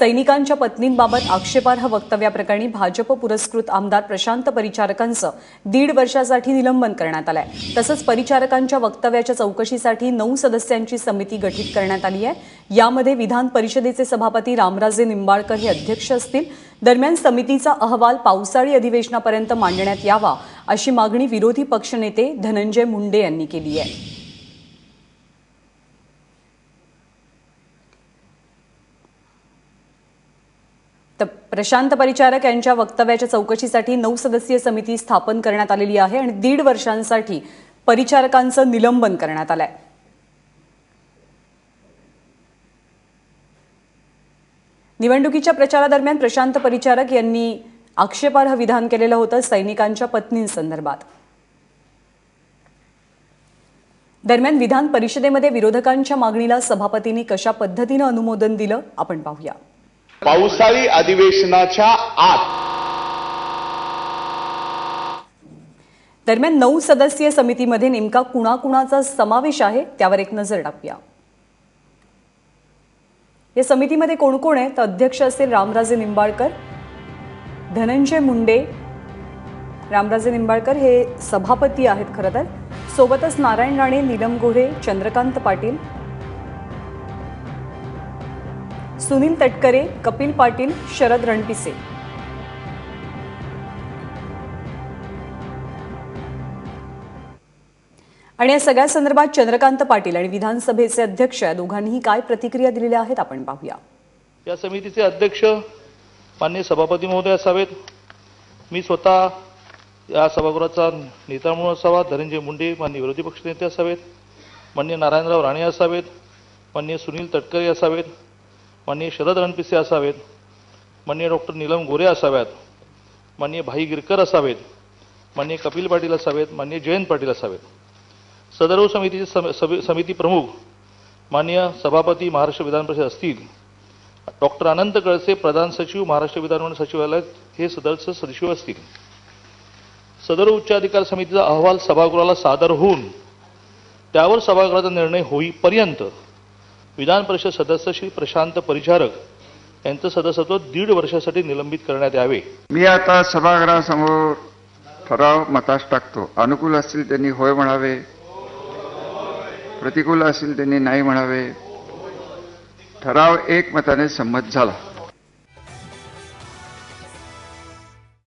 सैनिकांच्या पत्नींबाबत आक्षेपार्ह वक्तव्याप्रकरणी भाजप पुरस्कृत आमदार प्रशांत परिचारकांचं दीड वर्षासाठी निलंबन करण्यात आलंय. तसंच परिचारकांच्या वक्तव्याच्या चौकशीसाठी नऊ सदस्यांची समिती गठीत करण्यात आली आहे. यामध्ये विधान परिषदेचे सभापती रामराजे निंबाळकर हे अध्यक्ष असतील. दरम्यान समितीचा अहवाल पावसाळी अधिवेशनापर्यंत मांडण्यात यावा अशी मागणी विरोधी पक्षनेते धनंजय मुंडे यांनी केली आहे. तर प्रशांत परिचारक यांच्या वक्तव्याच्या चौकशीसाठी नऊ सदस्यीय समिती स्थापन करण्यात आलेली आहे आणि दीड वर्षांसाठी परिचारकांचं निलंबन करण्यात आलंय. निवडणुकीच्या प्रचारादरम्यान प्रशांत परिचारक यांनी आक्षेपार्ह विधान केलेलं होतं सैनिकांच्या पत्नींसंदर्भात. दरम्यान विधान परिषदेमध्ये विरोधकांच्या मागणीला सभापतींनी कशा पद्धतीनं अनुमोदन दिलं आपण पाहूया. पावसाळी अधिवेशनाच्या आत. दरम्यान नऊ सदस्यीय समितीमध्ये नेमका कुणाकुणाचा समावेश आहे त्यावर एक नजर टाकूया. या समितीमध्ये कोण कोण आहे तर अध्यक्ष असतील रामराजे निंबाळकर धनंजय मुंडे. रामराजे निंबाळकर हे सभापती आहेत खरं तर. सोबतच नारायण राणे नीलम गोरे चंद्रकांत पाटील सुनील तटकरे कपिल पाटील शरद रणपिसे. आणि या सगळ्या संदर्भात चंद्रकांत पाटील आणि विधानसभेचे अध्यक्ष या दोघांनीही काय प्रतिक्रिया दिलेल्या आहेत आपण पाहूया. या समितीचे अध्यक्ष माननीय सभापती महोदय असावेत. मी स्वतः या सभागृहाचा नेता म्हणून असावा धनंजय मुंडे माननीय विरोधी पक्षनेते असावेत. माननीय नारायणराव राणे असावेत. माननीय सुनील तटकरे असावेत. माननीय शरद रणपिसे असावेत माननीय डॉक्टर नीलम गोरे असाव्यात माननीय भाई गिरकर असावेत माननीय कपिल पाटील असावेत माननीय जयंत पाटील असावेत. सदर्व समितीचे सम- सभे- समिती प्रमुख माननीय सभापती महाराष्ट्र विधान परिषद असतील डॉक्टर अनंत कळसे प्रधान सचिव महाराष्ट्र विधानमंडळ सचिवालय हे सदस्य सचिव असतील. सदर उच्चाधिकार समितीचा अहवाल सभागृहाला सादर होऊन त्यावर सभागृहाचा निर्णय होईपर्यंत विधान परिषद सदस्य श्री प्रशांत परिचारक यांचं सदस्यत्व दीड वर्षासाठी निलंबित करण्यात यावे. मी आता सभागृहासमोर ठराव मतास टाकतो. अनुकूल असतील त्यांनी होय म्हणावे. प्रतिकूल असतील त्यांनी नाही म्हणावे. ठराव एक मताने संमत झाला.